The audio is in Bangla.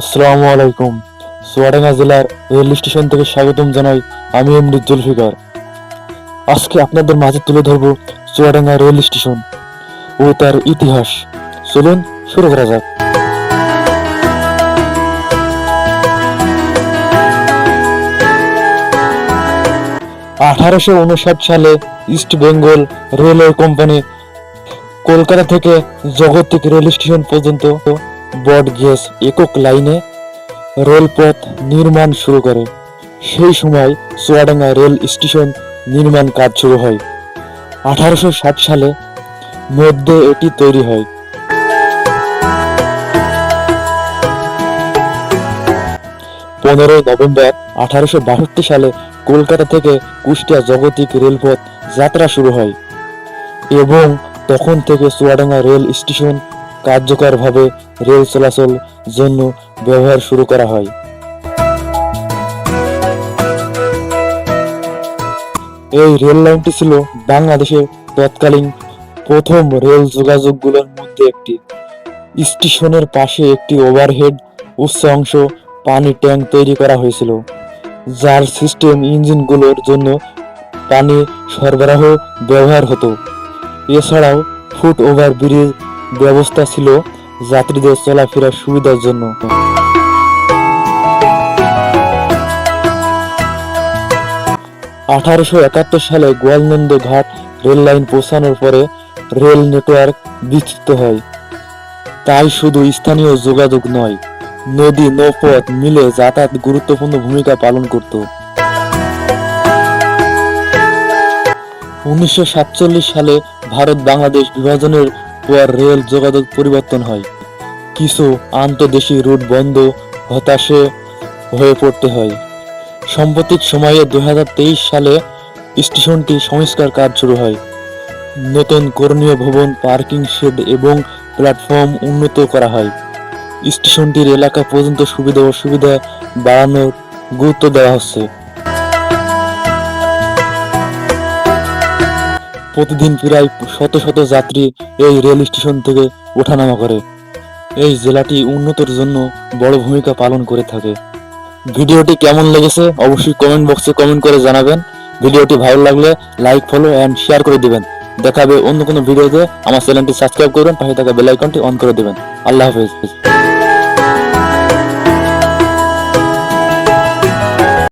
আসসালামু আলাইকুম। চুয়াডাঙ্গা জেলার রেল স্টেশন থেকে স্বাগতম জানাই আমি এমনি জুলফিকার। আজকে আপনাদের মাঝে তুলে ধরবো চুয়াডাঙ্গা রেল স্টেশন ও তার ইতিহাস। চলুন শুরু করা যাক। আঠারোশো উনষাট সালে east Bengal railway company Kolkata থেকে জগতিক রেল স্টেশন পর্যন্ত বট গেজ একক লাইনে রেলপথ নির্মাণ শুরু করে। সেই সময় চুয়াডাঙ্গা রেল স্টেশন নির্মাণ কাজ শুরু হয়। আঠারোশো ষাট সালে মধ্যে এটি তৈরি হয়। পনেরোই নভেম্বর আঠারোশো বাষট্টি সালে কলকাতা থেকে কুষ্টিয়া জগতিক রেলপথ যাত্রা শুরু হয় এবং তখন থেকে চুয়াডাঙ্গা রেল স্টেশন কার্যকরভাবে রেল চলাচল জন্য ব্যবহার শুরু করা হয়। এই রেল লাইনটি ছিল বাংলাদেশের তৎকালীন প্রথম রেল যোগাযোগগুলোর মধ্যে একটি। স্টেশনের পাশে একটি ওভারহেড উচ্চ অংশ পানি ট্যাঙ্ক তৈরি করা হয়েছিল, যার সিস্টেম ইঞ্জিনগুলোর জন্য পানি সরবরাহ ব্যবহার হতো। এছাড়াও ফুট ওভার ব্রিজ ব্যবস্থা ছিল যাত্রীদের চলাফেরার সুবিধার জন্য। আঠারোশো একাত্তর সালে গোয়ালনন্দ ঘাট রেল লাইন পৌঁছানোর পরে রেল নেটওয়ার্ক বিস্তৃত হয়। তাই শুধু স্থানীয় যোগাযোগ নয়, নদী, নৌপথ মিলে যাতায়াত গুরুত্বপূর্ণ ভূমিকা পালন করত। উনিশশো সাতচল্লিশ সালে ভারত বাংলাদেশ বিভাজনের পর রেল যোগাযোগ পরিবর্তন হয়। কিছু আন্তর্দেশীয় রুট বন্ধ, হতাশে হয়ে পড়তে হয়। সাম্প্রতিক সময়ে দু হাজার তেইশ সালে স্টেশনটি সংস্কার কাজ শুরু হয়। নতুন করণীয় ভবন, পার্কিং শেড এবং প্ল্যাটফর্ম উন্নত করা হয়। স্টেশনটির এলাকা পর্যন্ত সুবিধা অসুবিধা বাড়ানোর গুরুত্ব দেওয়া হচ্ছে। প্রতিদিন প্রায় শত শত যাত্রী এই রেল স্টেশন থেকে ওঠানামা করে। এই জেলাটি উন্নতির জন্য বড় ভূমিকা পালন করে থাকে। ভিডিওটি কেমন লেগেছে অবশ্যই কমেন্ট বক্সে কমেন্ট করে জানাবেন। ভিডিওটি ভালো লাগলে লাইক ফলো এন্ড শেয়ার করে দিবেন। দেখাবে অন্য কোনো ভিডিওতে। আমার চ্যানেলটি সাবস্ক্রাইব করবেন, পাশে থাকা বেল আইকনটি অন করে দিবেন। আল্লাহ হাফেজ।